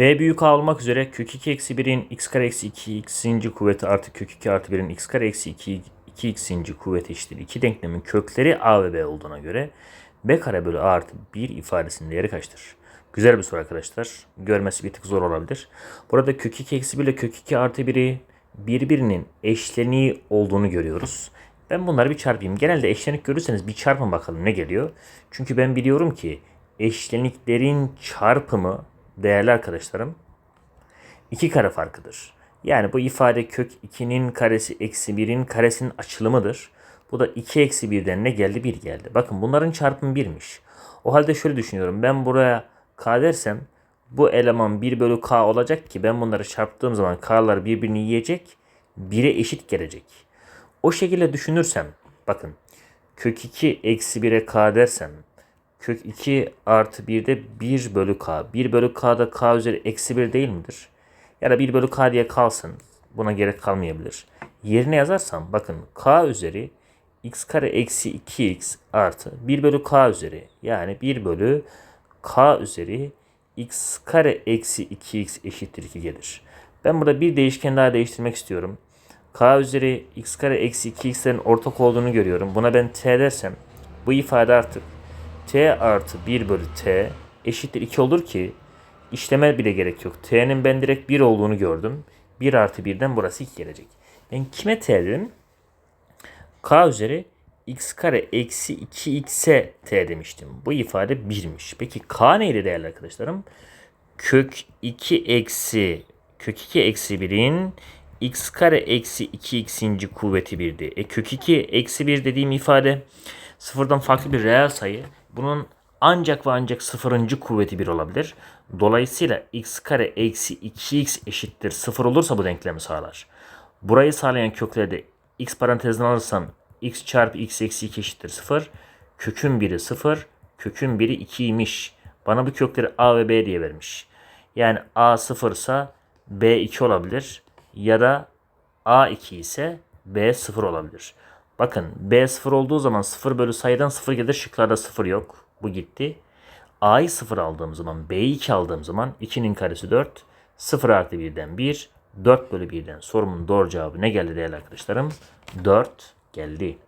B büyük A olmak üzere kök 2 eksi 1'in x kare eksi 2 x'inci kuvveti artı kök 2 artı 1'in x kare eksi 2 2 x'inci kuvveti eşittir. İki denklemin kökleri A ve B olduğuna göre B kare bölü A artı 1 ifadesinin değeri kaçtır? Güzel bir soru arkadaşlar. Görmesi bir tık zor olabilir. Burada kök 2 eksi 1 ile kök 2 artı 1'i birbirinin eşleniği olduğunu görüyoruz. Ben bunları bir çarpayım. Genelde eşlenik görürseniz bir çarpın bakalım ne geliyor. Çünkü ben biliyorum ki eşleniklerin çarpımı değerli arkadaşlarım 2 kare farkıdır. Yani bu ifade kök 2'nin karesi eksi 1'in karesinin açılımıdır. Bu da 2 eksi 1'den ne geldi? 1 geldi. Bakın bunların çarpımı 1'miş. O halde şöyle düşünüyorum. Ben buraya k dersem bu eleman 1 bölü k olacak ki ben bunları çarptığım zaman k'lar birbirini yiyecek. 1'e eşit gelecek. O şekilde düşünürsem bakın kök 2 eksi 1'e k dersem kök 2 artı 1'de 1 bölü k. 1 bölü k da k üzeri eksi 1 değil midir? Ya da 1 bölü k diye kalsın. Buna gerek kalmayabilir. Yerine yazarsam bakın k üzeri x kare eksi 2x artı 1 bölü k üzeri yani 1 bölü k üzeri x kare eksi 2x eşittir 2 gelir. Ben burada bir değişken daha değiştirmek istiyorum. k üzeri x kare eksi 2x'lerin ortak olduğunu görüyorum. Buna ben t dersem bu ifade artık t artı 1 bölü t eşittir 2 olur ki işleme bile gerek yok. t'nin ben direkt 1 olduğunu gördüm. 1 artı 1'den burası 2 gelecek. Ben kime t dedim? k üzeri x kare eksi 2x'e t demiştim. Bu ifade 1'miş. Peki k neydi değerli arkadaşlarım? Kök 2 eksi kök 2 eksi 1'in x kare eksi 2x'inci kuvveti 1'di. E kök 2 eksi 1 dediğim ifade sıfırdan farklı bir reel sayı. Bunun ancak ve ancak sıfırıncı kuvveti 1 olabilir. Dolayısıyla x kare eksi 2x eşittir 0 olursa bu denklemi sağlar. Burayı sağlayan köklerde x parantezine alırsam x çarpı x eksi 2 eşittir 0. Kökün biri 0, kökün biri 2'ymiş. Bana bu kökleri a ve b diye vermiş. Yani a 0 ise b 2 olabilir. Ya da a 2 ise b 0 olabilir. Bakın b 0 olduğu zaman 0 bölü sayıdan 0 gelir. Şıklarda 0 yok. Bu gitti. a'yı 0 aldığım zaman b'yi 2 aldığım zaman 2'nin karesi 4. 0 artı 1'den 1. 4 bölü 1'den sorumun doğru cevabı ne geldi değerli arkadaşlarım? 4 geldi.